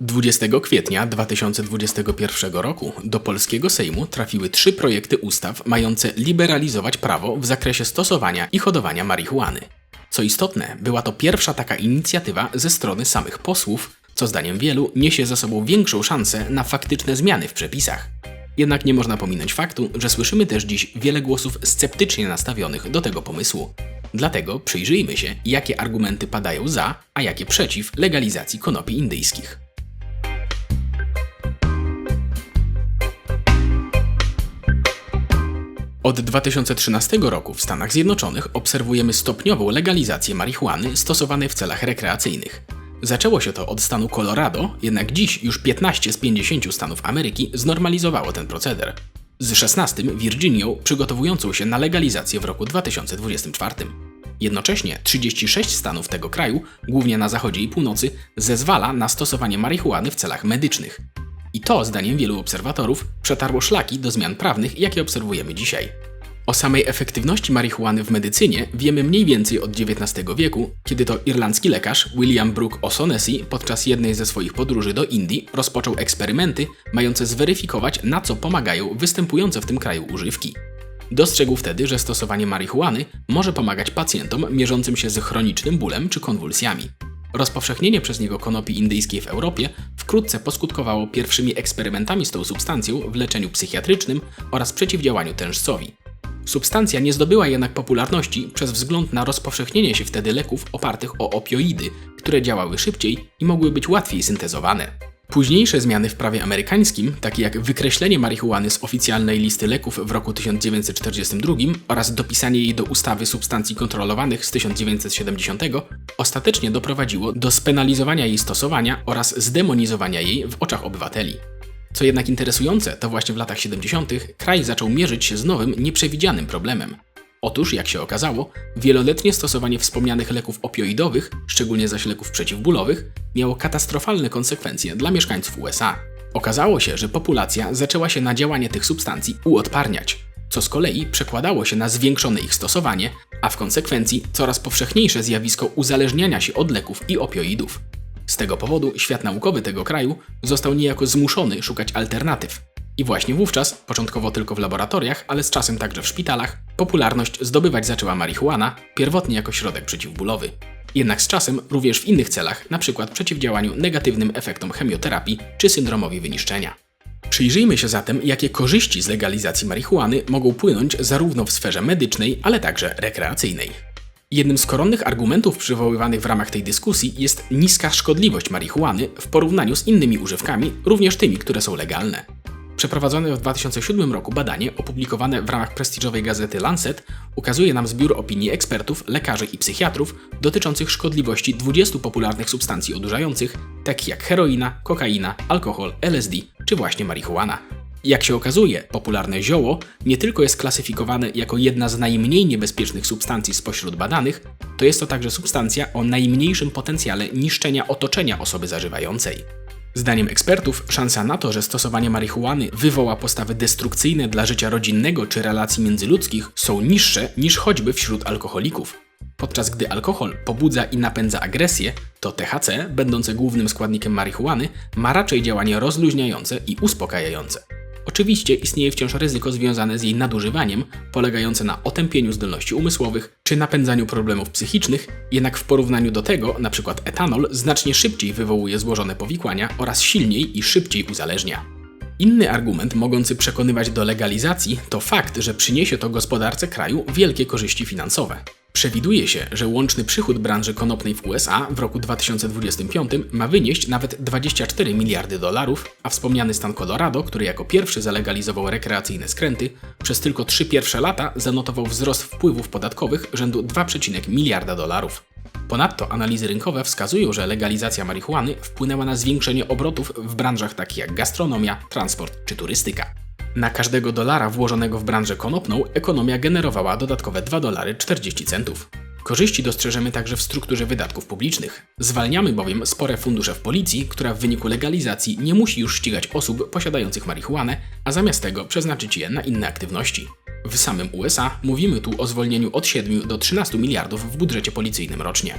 20 kwietnia 2021 roku do polskiego Sejmu trafiły trzy projekty ustaw mające liberalizować prawo w zakresie stosowania i hodowania marihuany. Co istotne, była to pierwsza taka inicjatywa ze strony samych posłów, co zdaniem wielu niesie za sobą większą szansę na faktyczne zmiany w przepisach. Jednak nie można pominąć faktu, że słyszymy też dziś wiele głosów sceptycznie nastawionych do tego pomysłu. Dlatego przyjrzyjmy się, jakie argumenty padają za, a jakie przeciw legalizacji konopi indyjskich. Od 2013 roku w Stanach Zjednoczonych obserwujemy stopniową legalizację marihuany stosowanej w celach rekreacyjnych. Zaczęło się to od stanu Colorado, jednak dziś już 15 z 50 stanów Ameryki znormalizowało ten proceder. Z 16 Virginią przygotowującą się na legalizację w roku 2024. Jednocześnie 36 stanów tego kraju, głównie na zachodzie i północy, zezwala na stosowanie marihuany w celach medycznych. I to, zdaniem wielu obserwatorów, przetarło szlaki do zmian prawnych, jakie obserwujemy dzisiaj. O samej efektywności marihuany w medycynie wiemy mniej więcej od XIX wieku, kiedy to irlandzki lekarz William Brooke O'Shaughnessy podczas jednej ze swoich podróży do Indii rozpoczął eksperymenty mające zweryfikować, na co pomagają występujące w tym kraju używki. Dostrzegł wtedy, że stosowanie marihuany może pomagać pacjentom mierzącym się z chronicznym bólem czy konwulsjami. Rozpowszechnienie przez niego konopi indyjskiej w Europie wkrótce poskutkowało pierwszymi eksperymentami z tą substancją w leczeniu psychiatrycznym oraz przeciwdziałaniu tężcowi. Substancja nie zdobyła jednak popularności przez wzgląd na rozpowszechnienie się wtedy leków opartych o opioidy, które działały szybciej i mogły być łatwiej syntezowane. Późniejsze zmiany w prawie amerykańskim, takie jak wykreślenie marihuany z oficjalnej listy leków w roku 1942 oraz dopisanie jej do ustawy substancji kontrolowanych z 1970, ostatecznie doprowadziło do spenalizowania jej stosowania oraz zdemonizowania jej w oczach obywateli. Co jednak interesujące, to właśnie w latach 70. kraj zaczął mierzyć się z nowym, nieprzewidzianym problemem. Otóż, jak się okazało, wieloletnie stosowanie wspomnianych leków opioidowych, szczególnie zaś leków przeciwbólowych, miało katastrofalne konsekwencje dla mieszkańców USA. Okazało się, że populacja zaczęła się na działanie tych substancji uodparniać, co z kolei przekładało się na zwiększone ich stosowanie, a w konsekwencji coraz powszechniejsze zjawisko uzależniania się od leków i opioidów. Z tego powodu świat naukowy tego kraju został niejako zmuszony szukać alternatyw. I właśnie wówczas, początkowo tylko w laboratoriach, ale z czasem także w szpitalach, popularność zdobywać zaczęła marihuana, pierwotnie jako środek przeciwbólowy. Jednak z czasem również w innych celach, np. przeciwdziałaniu negatywnym efektom chemioterapii czy syndromowi wyniszczenia. Przyjrzyjmy się zatem, jakie korzyści z legalizacji marihuany mogą płynąć zarówno w sferze medycznej, ale także rekreacyjnej. Jednym z koronnych argumentów przywoływanych w ramach tej dyskusji jest niska szkodliwość marihuany w porównaniu z innymi używkami, również tymi, które są legalne. Przeprowadzone w 2007 roku badanie, opublikowane w ramach prestiżowej gazety Lancet, ukazuje nam zbiór opinii ekspertów, lekarzy i psychiatrów dotyczących szkodliwości 20 popularnych substancji odurzających, takich jak heroina, kokaina, alkohol, LSD czy właśnie marihuana. Jak się okazuje, popularne zioło nie tylko jest klasyfikowane jako jedna z najmniej niebezpiecznych substancji spośród badanych, to jest to także substancja o najmniejszym potencjale niszczenia otoczenia osoby zażywającej. Zdaniem ekspertów, szansa na to, że stosowanie marihuany wywoła postawy destrukcyjne dla życia rodzinnego czy relacji międzyludzkich są niższe niż choćby wśród alkoholików. Podczas gdy alkohol pobudza i napędza agresję, to THC, będące głównym składnikiem marihuany, ma raczej działanie rozluźniające i uspokajające. Oczywiście istnieje wciąż ryzyko związane z jej nadużywaniem, polegające na otępieniu zdolności umysłowych czy napędzaniu problemów psychicznych, jednak w porównaniu do tego, np. etanol znacznie szybciej wywołuje złożone powikłania oraz silniej i szybciej uzależnia. Inny argument mogący przekonywać do legalizacji to fakt, że przyniesie to gospodarce kraju wielkie korzyści finansowe. Przewiduje się, że łączny przychód branży konopnej w USA w roku 2025 ma wynieść nawet 24 miliardy dolarów, a wspomniany stan Colorado, który jako pierwszy zalegalizował rekreacyjne skręty, przez tylko trzy pierwsze lata zanotował wzrost wpływów podatkowych rzędu 2,1 miliarda dolarów. Ponadto analizy rynkowe wskazują, że legalizacja marihuany wpłynęła na zwiększenie obrotów w branżach takich jak gastronomia, transport czy turystyka. Na każdego dolara włożonego w branżę konopną ekonomia generowała dodatkowe 2 dolary 40 centów. Korzyści dostrzeżemy także w strukturze wydatków publicznych. Zwalniamy bowiem spore fundusze w policji, która w wyniku legalizacji nie musi już ścigać osób posiadających marihuanę, a zamiast tego przeznaczyć je na inne aktywności. W samym USA mówimy tu o zwolnieniu od 7 do 13 miliardów w budżecie policyjnym rocznie.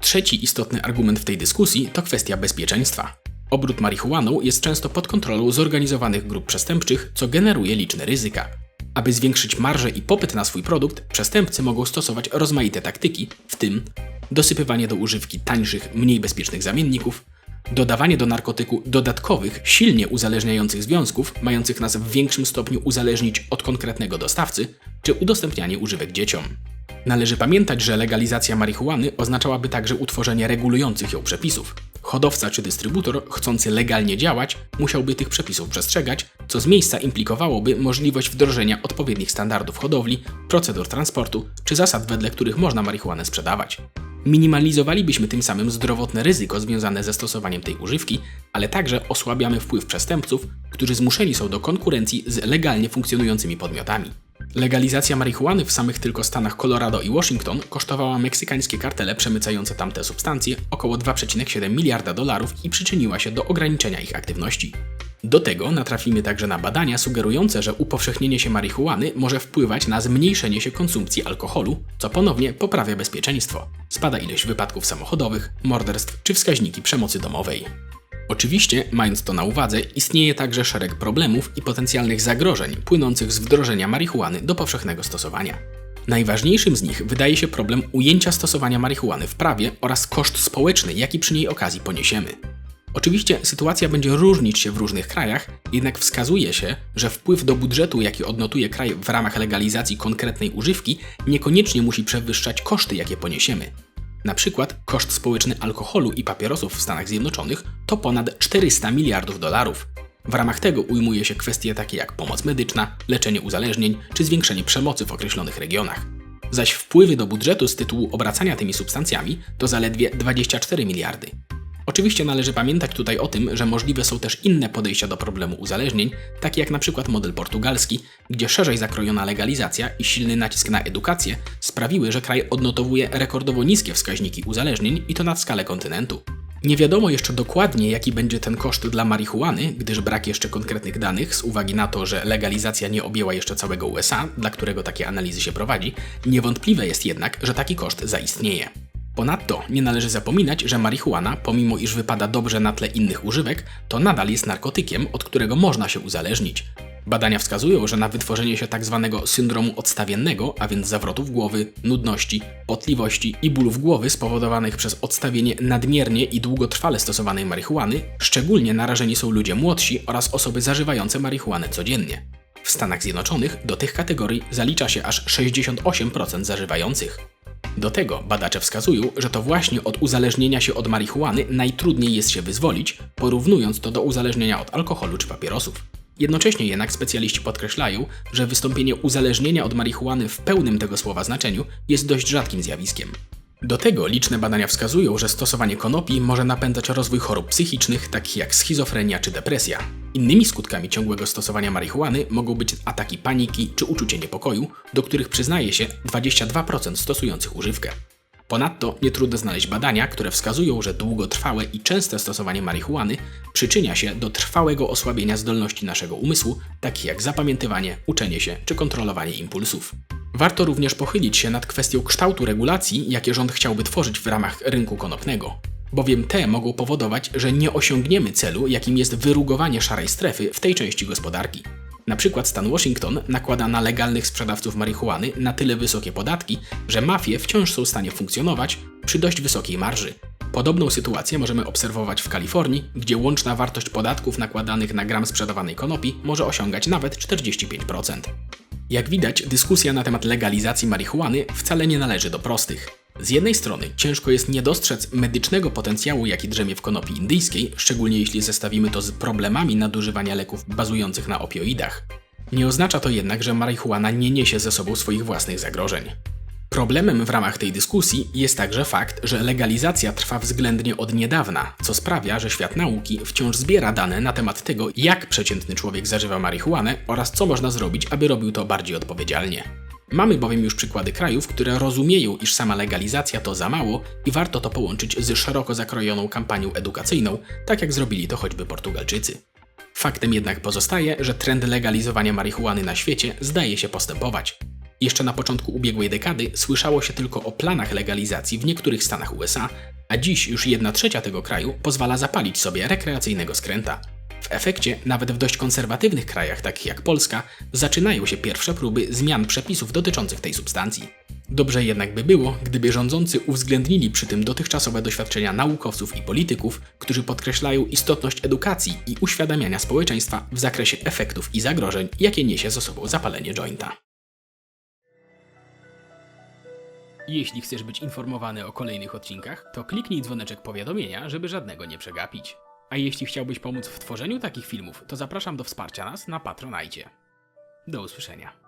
Trzeci istotny argument w tej dyskusji to kwestia bezpieczeństwa. Obrót marihuaną jest często pod kontrolą zorganizowanych grup przestępczych, co generuje liczne ryzyka. Aby zwiększyć marżę i popyt na swój produkt, przestępcy mogą stosować rozmaite taktyki, w tym dosypywanie do używki tańszych, mniej bezpiecznych zamienników, dodawanie do narkotyku dodatkowych, silnie uzależniających związków, mających nas w większym stopniu uzależnić od konkretnego dostawcy, czy udostępnianie używek dzieciom. Należy pamiętać, że legalizacja marihuany oznaczałaby także utworzenie regulujących ją przepisów. Hodowca czy dystrybutor, chcący legalnie działać, musiałby tych przepisów przestrzegać, co z miejsca implikowałoby możliwość wdrożenia odpowiednich standardów hodowli, procedur transportu czy zasad, wedle których można marihuanę sprzedawać. Minimalizowalibyśmy tym samym zdrowotne ryzyko związane ze stosowaniem tej używki, ale także osłabiamy wpływ przestępców, którzy zmuszeni są do konkurencji z legalnie funkcjonującymi podmiotami. Legalizacja marihuany w samych tylko stanach Colorado i Washington kosztowała meksykańskie kartele przemycające tamte substancje około 2,7 miliarda dolarów i przyczyniła się do ograniczenia ich aktywności. Do tego natrafimy także na badania sugerujące, że upowszechnienie się marihuany może wpływać na zmniejszenie się konsumpcji alkoholu, co ponownie poprawia bezpieczeństwo. Spada ilość wypadków samochodowych, morderstw czy wskaźniki przemocy domowej. Oczywiście, mając to na uwadze, istnieje także szereg problemów i potencjalnych zagrożeń płynących z wdrożenia marihuany do powszechnego stosowania. Najważniejszym z nich wydaje się problem ujęcia stosowania marihuany w prawie oraz koszt społeczny, jaki przy niej okazji poniesiemy. Oczywiście sytuacja będzie różnić się w różnych krajach, jednak wskazuje się, że wpływ do budżetu, jaki odnotuje kraj w ramach legalizacji konkretnej używki, niekoniecznie musi przewyższać koszty, jakie poniesiemy. Na przykład koszt społeczny alkoholu i papierosów w Stanach Zjednoczonych to ponad 400 miliardów dolarów. W ramach tego ujmuje się kwestie takie jak pomoc medyczna, leczenie uzależnień czy zwiększenie przemocy w określonych regionach. Zaś wpływy do budżetu z tytułu obracania tymi substancjami to zaledwie 24 miliardy. Oczywiście należy pamiętać tutaj o tym, że możliwe są też inne podejścia do problemu uzależnień, takie jak na przykład model portugalski, gdzie szerzej zakrojona legalizacja i silny nacisk na edukację sprawiły, że kraj odnotowuje rekordowo niskie wskaźniki uzależnień i to na skalę kontynentu. Nie wiadomo jeszcze dokładnie, jaki będzie ten koszt dla marihuany, gdyż brak jeszcze konkretnych danych z uwagi na to, że legalizacja nie objęła jeszcze całego USA, dla którego takie analizy się prowadzi. Niewątpliwe jest jednak, że taki koszt zaistnieje. Ponadto nie należy zapominać, że marihuana, pomimo iż wypada dobrze na tle innych używek, to nadal jest narkotykiem, od którego można się uzależnić. Badania wskazują, że na wytworzenie się tzw. Tak syndromu odstawiennego, a więc zawrotów głowy, nudności, potliwości i bólów głowy spowodowanych przez odstawienie nadmiernie i długotrwale stosowanej marihuany, szczególnie narażeni są ludzie młodsi oraz osoby zażywające marihuanę codziennie. W Stanach Zjednoczonych do tych kategorii zalicza się aż 68% zażywających. Do tego badacze wskazują, że to właśnie od uzależnienia się od marihuany najtrudniej jest się wyzwolić, porównując to do uzależnienia od alkoholu czy papierosów. Jednocześnie jednak specjaliści podkreślają, że wystąpienie uzależnienia od marihuany w pełnym tego słowa znaczeniu jest dość rzadkim zjawiskiem. Do tego liczne badania wskazują, że stosowanie konopi może napędzać rozwój chorób psychicznych, takich jak schizofrenia czy depresja. Innymi skutkami ciągłego stosowania marihuany mogą być ataki paniki czy uczucie niepokoju, do których przyznaje się 22% stosujących używkę. Ponadto nie trudno znaleźć badania, które wskazują, że długotrwałe i częste stosowanie marihuany przyczynia się do trwałego osłabienia zdolności naszego umysłu, takich jak zapamiętywanie, uczenie się czy kontrolowanie impulsów. Warto również pochylić się nad kwestią kształtu regulacji, jakie rząd chciałby tworzyć w ramach rynku konopnego. Bowiem te mogą powodować, że nie osiągniemy celu, jakim jest wyrugowanie szarej strefy w tej części gospodarki. Na przykład stan Washington nakłada na legalnych sprzedawców marihuany na tyle wysokie podatki, że mafie wciąż są w stanie funkcjonować przy dość wysokiej marży. Podobną sytuację możemy obserwować w Kalifornii, gdzie łączna wartość podatków nakładanych na gram sprzedawanej konopi może osiągać nawet 45%. Jak widać, dyskusja na temat legalizacji marihuany wcale nie należy do prostych. Z jednej strony ciężko jest nie dostrzec medycznego potencjału, jaki drzemie w konopi indyjskiej, szczególnie jeśli zestawimy to z problemami nadużywania leków bazujących na opioidach. Nie oznacza to jednak, że marihuana nie niesie ze sobą swoich własnych zagrożeń. Problemem w ramach tej dyskusji jest także fakt, że legalizacja trwa względnie od niedawna, co sprawia, że świat nauki wciąż zbiera dane na temat tego, jak przeciętny człowiek zażywa marihuanę oraz co można zrobić, aby robił to bardziej odpowiedzialnie. Mamy bowiem już przykłady krajów, które rozumieją, iż sama legalizacja to za mało i warto to połączyć z szeroko zakrojoną kampanią edukacyjną, tak jak zrobili to choćby Portugalczycy. Faktem jednak pozostaje, że trend legalizowania marihuany na świecie zdaje się postępować. Jeszcze na początku ubiegłej dekady słyszało się tylko o planach legalizacji w niektórych stanach USA, a dziś już jedna trzecia tego kraju pozwala zapalić sobie rekreacyjnego skręta. W efekcie, nawet w dość konserwatywnych krajach, takich jak Polska, zaczynają się pierwsze próby zmian przepisów dotyczących tej substancji. Dobrze jednak by było, gdyby rządzący uwzględnili przy tym dotychczasowe doświadczenia naukowców i polityków, którzy podkreślają istotność edukacji i uświadamiania społeczeństwa w zakresie efektów i zagrożeń, jakie niesie ze sobą zapalenie jointa. Jeśli chcesz być informowany o kolejnych odcinkach, to kliknij dzwoneczek powiadomienia, żeby żadnego nie przegapić. A jeśli chciałbyś pomóc w tworzeniu takich filmów, to zapraszam do wsparcia nas na Patronajcie. Do usłyszenia.